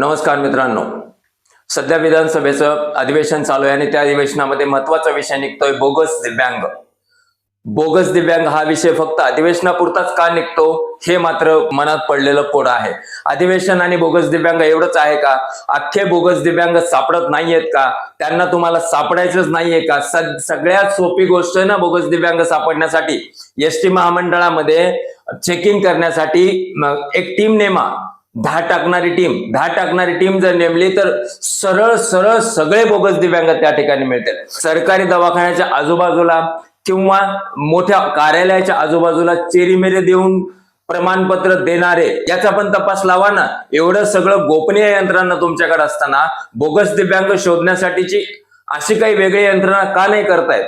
नमस्कार मित्रांनो. सध्या विधानसभेचं अधिवेशन चालू आहे आणि त्या अधिवेशनामध्ये महत्त्वाचा विषय निघतोय बोगस दिव्यांग. बोगस दिव्यांग हा विषय फक्त अधिवेशनापुरताच का निघतो हे मात्र मनात पडलेलं कोड आहे. अधिवेशन आणि बोगस दिव्यांग एवढंच आहे का? अख्खे बोगस दिव्यांग सापडत नाहीयेत का? त्यांना तुम्हाला सापडायचंच नाहीये का? सगळ्यात सोपी गोष्ट आहे ना बोगस दिव्यांग सापडण्यासाठी. एस टी महामंडळामध्ये चेकिंग करण्यासाठी एक टीम नेमा. दहा टाकणारी टीम दहा टाकणारी टीम जर नेमली तर सरळ सरळ सगळे बोगस दिव्यांग त्या ठिकाणी मिळतील. सरकारी दवाखान्याच्या आजूबाजूला किंवा मोठ्या कार्यालयाच्या आजूबाजूला चेरीमेरे देऊन प्रमाणपत्र देणारे याचा पण तपास लावा ना. एवढं सगळं गोपनीय यंत्रणा तुमच्याकडे असताना बोगस दिव्यांग शोधण्यासाठीची अशी काही वेगळी यंत्रणा का नाही करतायत?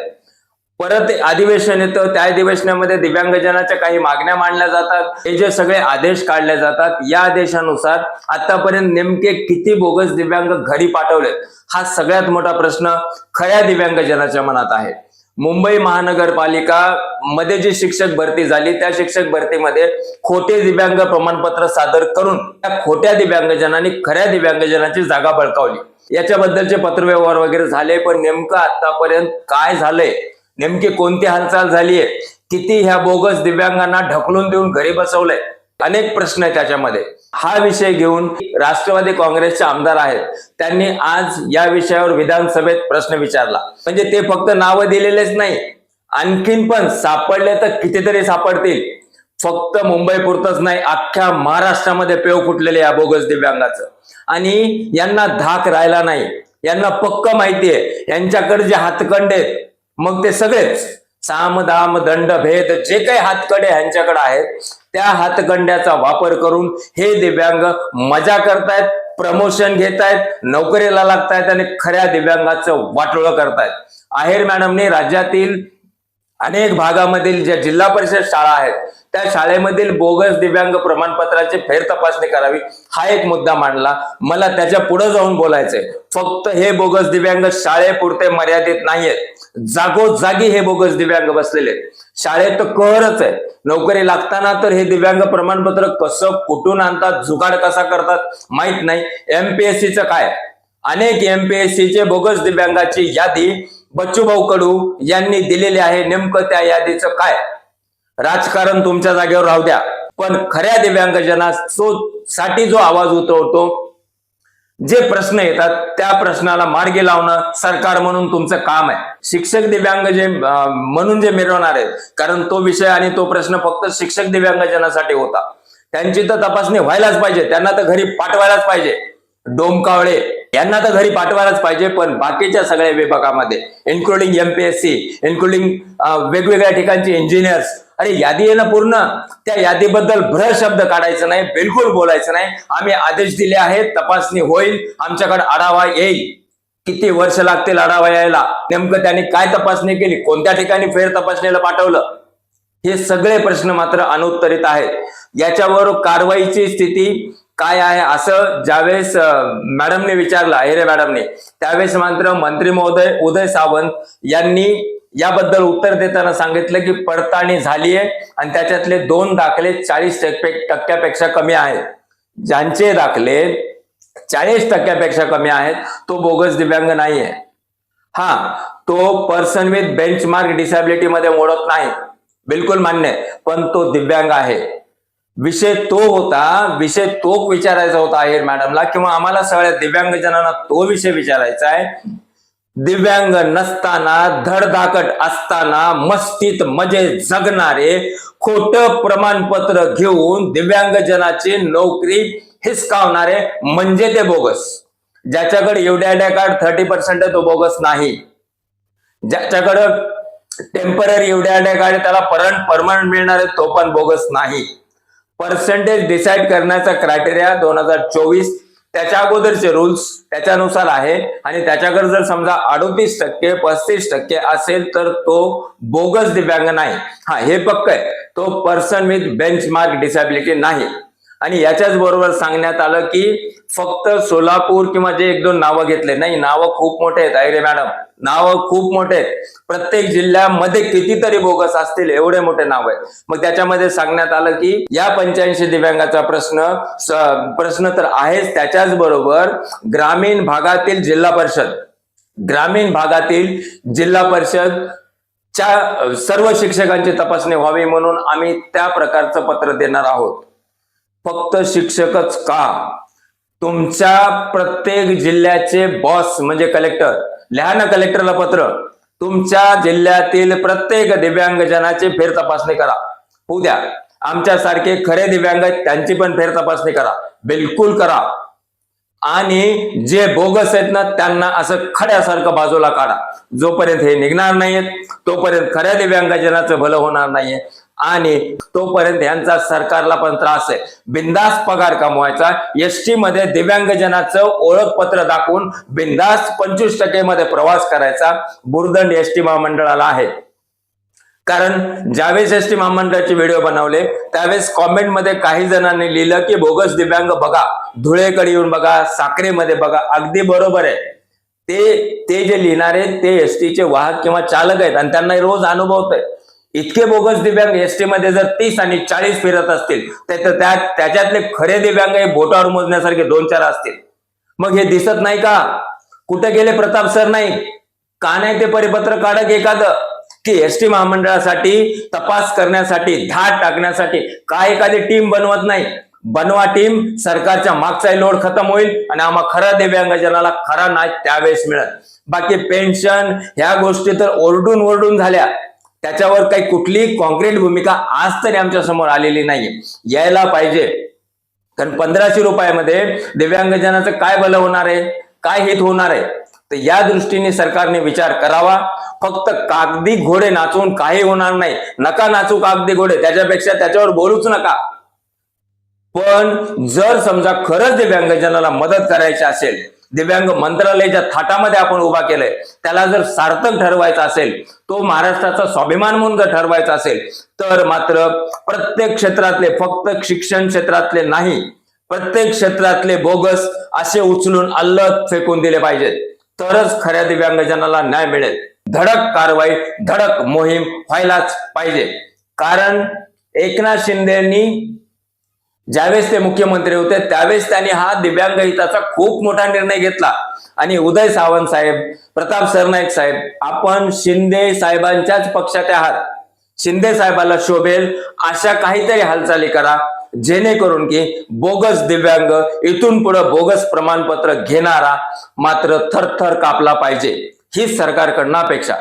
परत अधिवेशन येतं. त्या अधिवेशनामध्ये दिव्यांगजनाच्या काही मागण्या मांडल्या जातात. हे जे सगळे आदेश काढले जातात या आदेशानुसार आतापर्यंत नेमके किती बोगस दिव्यांग घरी पाठवले हा सगळ्यात मोठा प्रश्न खऱ्या दिव्यांगजनाच्या मनात आहे. मुंबई महानगरपालिका मध्ये जी शिक्षक भरती झाली त्या शिक्षक भरतीमध्ये खोटे दिव्यांग प्रमाणपत्र सादर करून त्या खोट्या दिव्यांगजनांनी खऱ्या दिव्यांगजनाची जागा बळकावली. याच्याबद्दलचे पत्रव्यवहार वगैरे झाले पण नेमकं आतापर्यंत काय झालंय नेमकी कोणती हालचाल झालीये किती ह्या बोगस दिव्यांगांना ढकलून देऊन घरी बसवलंय? अनेक प्रश्न आहे त्याच्यामध्ये. हा विषय घेऊन राष्ट्रवादी काँग्रेसचे आमदार आहेत. त्यांनी आज या विषयावर विधानसभेत प्रश्न विचारला. म्हणजे ते फक्त नावं दिलेलेच नाही आणखीन पण सापडले तर कितीतरी सापडतील. फक्त मुंबई पुरतच नाही अख्ख्या महाराष्ट्रामध्ये पेव फुटलेले या बोगस दिव्यांगाचं. आणि यांना धाक राहिला नाही. यांना पक्क माहितीये यांच्याकडे जे हातकंडे आहेत मग ते सगळेच साम दाम दंड भेद जे काही हातकडे ह्यांच्याकडे आहेत त्या हातगंड्याचा वापर करून हे दिव्यांग मजा करतायत प्रमोशन घेतायत नोकरीला लागतायत आणि खऱ्या दिव्यांगाचं वाटोळं करतायत. आहेर मॅडमने राज्यातील अनेक भागामधील ज्या जिल्हा परिषद शाळा आहेत त्या शाळेमधील बोगस दिव्यांग प्रमाणपत्राची फेर तपासणी करावी हा एक मुद्दा मांडला. मला त्याच्या पुढे जाऊन बोलायचंय. फक्त हे बोगस दिव्यांग शाळेपुरते मर्यादित नाहीयेत. जागोजागी हे बोगस दिव्यांग बसलेले शाळेत तर करच आहे. नोकरी लागताना तर हे दिव्यांग प्रमाणपत्र कसं कुठून आणतात जुगाड कसा करतात माहीत नाही. एमपीएससीचं काय? अनेक एमपीएससी चे बोगस दिव्यांगाची यादी बच्चूभाऊ कडू यांनी दिलेली आहे. नेमकं त्या यादीचं काय? राजकारण तुमच्या जागेवर राहू द्या. पण खऱ्या दिव्यांगजना साठी जो आवाज उतरवतो जे प्रश्न येतात त्या प्रश्नाला मार्गी लावणं सरकार म्हणून तुमचं काम आहे. शिक्षक दिव्यांग जे म्हणून जे मिळवणार आहेत कारण तो विषय आणि तो प्रश्न फक्त शिक्षक दिव्यांगजनासाठी होता. त्यांची तर तपासणी व्हायलाच पाहिजे त्यांना तर घरी पाठवायलाच पाहिजे. डोमकावळे यांना तर घरी पाठवायलाच पाहिजे पण बाकीच्या सगळ्या विभागामध्ये इन्क्लुडिंग एमपीएससी इन्क्लुडिंग वेगवेगळ्या ठिकाणचे इंजिनियर्स अरे यादी आहे ना पूर्ण. त्या यादीबद्दल भ्र शब्द काढायचा नाही बिलकुल बोलायचं नाही. आम्ही आदेश दिले आहेत तपासणी होईल आमच्याकडे आढावा येईल. किती वर्ष लागतील आढावा यायला? नेमकं त्यांनी काय तपासणी केली? कोणत्या ठिकाणी फेर तपासणीला पाठवलं? हे सगळे प्रश्न मात्र अनुत्तरित आहेत. याच्यावर कारवाईची स्थिती काय आहे असं ज्यावेळेस मॅडमने विचारलं अहिरे मॅडमने त्यावेळेस मात्र मंत्री महोदय उदय सावंत यांनी याबद्दल उत्तर देताना सांगितलं की पडताळणी झालीये आणि त्याच्यातले दोन दाखले चाळीस टक्क्यापेक्षा कमी आहेत. ज्यांचे दाखले चाळीस टक्क्यापेक्षा कमी आहेत तो बोगस दिव्यांग नाहीये. हा तो पर्सन विथ बेंचमार्क डिसॅबिलिटी मध्ये मोडत नाही. बिलकुल मान्य आहे पण तो दिव्यांग आहे. विषय तो होता विषय तो विचारायचा होता आहेर मॅडमला किंवा आम्हाला सगळ्या दिव्यांगजनांना तो विषय विचारायचा आहे. दिव्यांग नसताना धडधाकट असताना मस्तीत मजे जगणारे खोट प्रमाणपत्र घेऊन दिव्यांगजनाची नोकरी हिसकावणारे म्हणजे ते बोगस. ज्याच्याकडे एवढ्या कार्ड थर्टी पर्सेंट तो बोगस नाही. ज्याच्याकडं टेंपररी एवढ्या कार्ड त्याला परंट परमनंट मिळणार आहे तो पण बोगस नाही. पर्सेंटेज डिसाईड करण्याचा क्रायटेरिया दोन हजार चोवीस त्याच्या अगोदरचे रूल्स त्याच्यानुसार आहे. आणि त्याच्याकडे जर समजा अडोतीस टक्के पस्तीस टक्के असेल तर तो बोगस दिव्यांग नाही. हा हे पक्क आहे. तो पर्सन विथ बेंचमार्क डिसॅबिलिटी नाही. आणि याच्याच बरोबर सांगण्यात आलं की फक्त सोलापूर किंवा जे एक दोन नावं घेतले नाही नावं खूप मोठे आहेत. अरे मॅडम नावं खूप मोठे आहेत. प्रत्येक जिल्ह्यामध्ये कितीतरी बोगस असतील एवढे मोठे नाव आहेत. मग त्याच्यामध्ये सांगण्यात आलं की या पंच्याऐंशी दिव्यांगाचा प्रश्न प्रश्न तर आहेच त्याच्याच बरोबर. ग्रामीण भागातील जिल्हा परिषद ग्रामीण भागातील जिल्हा परिषद च्या सर्व शिक्षकांची तपासणी व्हावी म्हणून आम्ही त्या प्रकारचं पत्र देणार आहोत. फक्त शिक्षकच का? तुमच्या प्रत्येक जिल्ह्याचे बॉस म्हणजे कलेक्टर लिहा ना कलेक्टरला पत्र. तुमच्या जिल्ह्यातील प्रत्येक दिव्यांगजनाची फेर तपासणी करा. होऊ द्या. आमच्यासारखे खरे दिव्यांग आहेत त्यांची पण फेर तपासणी करा. बिलकुल करा. आणि जे बोगस आहेत ना त्यांना असं खड्यासारखं बाजूला काढा. जोपर्यंत हे निघणार नाहीयेत तोपर्यंत खऱ्या दिव्यांगजनाचं भलं होणार नाहीये. आणि तोपर्यंत यांचा सरकारला पण त्रास आहे. बिंदास पगार कमवायचा एस टी मध्ये दिव्यांगजनाचं ओळखपत्र दाखवून बिंदास पंचवीस टक्के मध्ये प्रवास करायचा. बुरदंड एस टी महामंडळाला आहे. कारण ज्यावेळेस एस टी महामंडळाचे व्हिडिओ बनवले त्यावेळेस कॉमेंटमध्ये काही जणांनी लिहिलं की बोगस दिव्यांग बघा धुळेकडे येऊन बघा साखरेमध्ये बघा. अगदी बरोबर आहे. ते ते जे लिहिणारे ते एस चे वाहक किंवा चालक आहेत आणि त्यांना रोज अनुभवत आहे इतके बोगस दिव्यांग एसमध्ये जर तीस आणि चाळीस फिरत असतील तर त्या त्याच्यातले खरे दिव्यांग हे बोटावर मोजण्यासारखे दोन चार असतील. मग हे दिसत नाही का? कुठे गेले प्रताप सर नाही? का नाही ते परिपत्र काढक एखादं? की एस टी महामंडळासाठी तपास करण्यासाठी धाड टाकण्यासाठी काय एखादी टीम बनवत नाही. बनवा टीम सरकारच्या मागचाही लोड खतम होईल आणि आम्हा खरा दिव्यांगजनाला खरा नाही त्यावेळेस मिळत बाकी पेन्शन ह्या गोष्टी तर ओरडून ओरडून झाल्या. त्याच्यावर काही कुठलीही कॉन्क्रीट भूमिका आज तरी आमच्यासमोर आलेली नाहीये. यायला पाहिजे. कारण पंधराशे रुपयामध्ये दिव्यांगजनाचं काय भलं होणार आहे? काय हित होणार आहे? तर या दृष्टीने सरकारने विचार करावा. फक्त कागदी घोडे नाचवून काही होणार नाही. नका नाचू कागदी घोडे. त्याच्यापेक्षा त्याच्यावर बोलूच नका. पण जर समजा खरंच दिव्यांगजनाला मदत करायची असेल दिव्यांग मंत्रालयाच्या थाटामध्ये आपण उभा केलंय त्याला जर सार्थक ठरवायचा असेल तो महाराष्ट्राचा स्वाभिमान म्हणून जर ठरवायचा असेल तर मात्र प्रत्येक क्षेत्रातले फक्त शिक्षण क्षेत्रातले नाही प्रत्येक क्षेत्रातले बोगस असे उचलून अल्लत फेकून दिले पाहिजेत. तरच खऱ्या दिव्यांगजनाला न्याय मिळेल. धडक कारवाई धडक मोहीम व्हायलाच पाहिजे. कारण एकनाथ शिंदेनी ज्यावेळेस ते मुख्यमंत्री होते त्यावेळेस त्यांनी हा दिव्यांग हिताचा खूप मोठा निर्णय घेतला. आणि उदय सावंत साहेब प्रताप सरनाईक साहेब आपण शिंदे साहेबांच्याच पक्षात आहात. शिंदे साहेबाला शोभेल अशा काहीतरी हालचाली करा. जेणेकरून की बोगस दिव्यांग इथून पुढे बोगस प्रमाणपत्र घेणारा मात्र थरथर कापला पाहिजे ही सरकारकडनं अपेक्षा.